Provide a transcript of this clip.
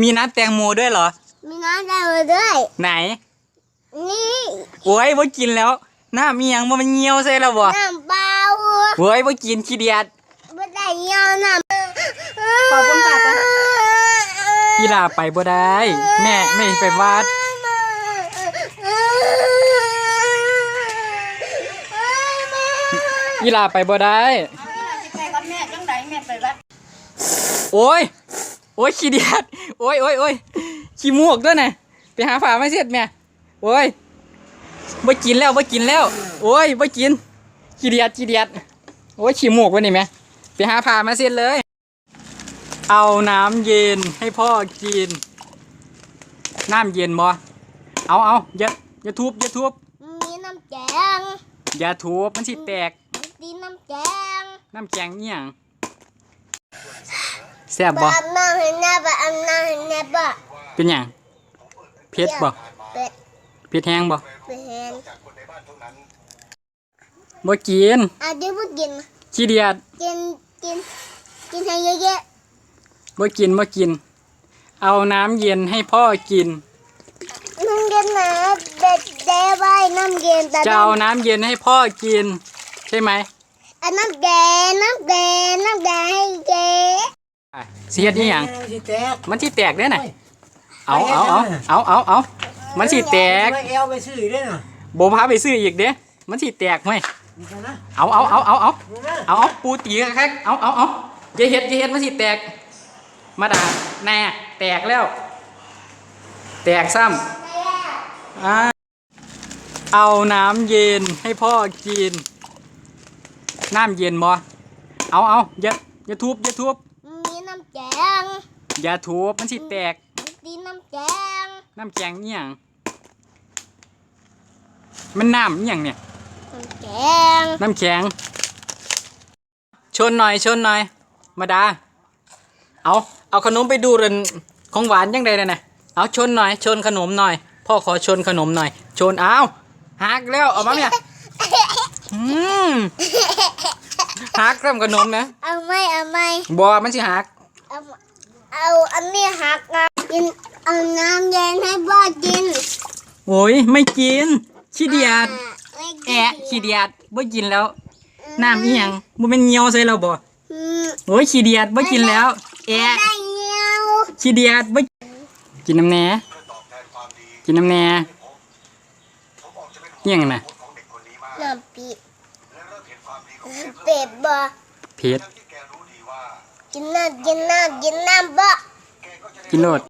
มีน้ำแตงโมด้วยเหรอ มีน้ำได้มาด้วย ไหน นี่โอ้ยบ่กินแล้วน้ำมีหยังบ่มันเหี่ยวใส่แล้วบ่น้ำเปล่าโอ้ยบ่กินขี้เดียดไม่ได้เยี่ยวน้ำขอบคุณค่ะปะกีฬาไปบ่ได้ แม่แม่ไปวาดกีฬาไปบ่ได้ไปกับแม่จังไดแม่ไปวัดโอ้ยโอ้ยขี้เดียดโอ้ยโอ้ยโอ้ยขี้มูกด้วยนะไปหาฝาไม่เสร็จแม่โอ้ยบ่กินแล้วบ่กินแล้วโอ้ยบ่กินขี้เดียดขี้เดียดโอ้ยขี้มูกวะนี่แม่ไปหาผ่ามาเสร็จเลย เอาน้ำเย็นให้พ่อกิน น้ำเย็นบ่เอาเอาอย่าอย่าทุบอย่าทุบมีน้ำแกงอย่าทุบมันสิแตกตีน้ำแกงน้ำแกงเอี่ยงแซ่บบ่อาบน้ำให้แน่บ่อาบน้ำให้แน่บ่เป็นหยังเผ็ดบ่เป็ดเผ็ดแห้งบ่เป็ดเห็นบ่กินอะเดี๋ยวพูดกินขี้เดียดกินกินกินให้เยอะบ่กินบ่กิน เอาน้ำเย็นให้พ่อกินๆน้ำเย็นนะเด็ดเด้ไว้น้ำเย็นแต่จะเอาน้ำเย็นให้พ่อกิน ใช่ไหมอะน้ำแกงน้ำแกงน้ำแกงให้เจ๊อะ สิเฮ็ดอีหยังสิแตกมันสิแตกเด้อน่ะเอาเอาเอาเอาเอาเอามันสิแตกไม่เอวไปซื้อได้น่ะบ่พาไปซื้ออีกเด้มันสิแตกไหมนี่กันนะเอาเอาเอาเอาเอานี่นะเอาเอาปูตีคักๆเอาเอาเอาอย่าเฮ็ดอย่าเฮ็ดมันสิแตก มาด่าแน่แตกแล้ว แตกซ้ำอ่าเอาน้ำเย็นให้พ่อกิน น้ำเย็นบ่เอาเอาอย่าอย่าทุบอย่าทุบมีน้ำแกง อย่าทุบมันสิแตกตีน้ำแกงน้ำแกงเนี่ยงมันน้ำเนี่ยงเนี่ย น้ำแกงน้ำแข็ง ชนหน่อยชนหน่อย มาดา เอาเอาขนมไปดูเรนของหวานยังไงนะเอาชนหน่อยชนขนมหน่อย พ่อขอชนขนมหน่อย ชนเอาหักแล้วเอามาเนี่ยอืมหักเริ่มขนมนะ เอาไหม่เอาไหม่บอมันสิหักเอา เอาอันนี้หักนะกินเอาน้ำเย็นให้พ่อกินโอ้ยไม่กินขี้เดียดไม่กินแอะขี้เดียดบ่กินแล้วน้ำอีหยังบ่เป็นเงียวใส่เราบ่อืมโอ้ยขี้เดียดบ่กินแล้วแอะได้เงี้ยวขี้เดียดบ่กินน้ำแหน่กินน้ำแหน่อิหยังน่ะน้ำปีเป็ดบ่เผ็ด กินน้ำกินน้ำกินน้ำบ่กินโลด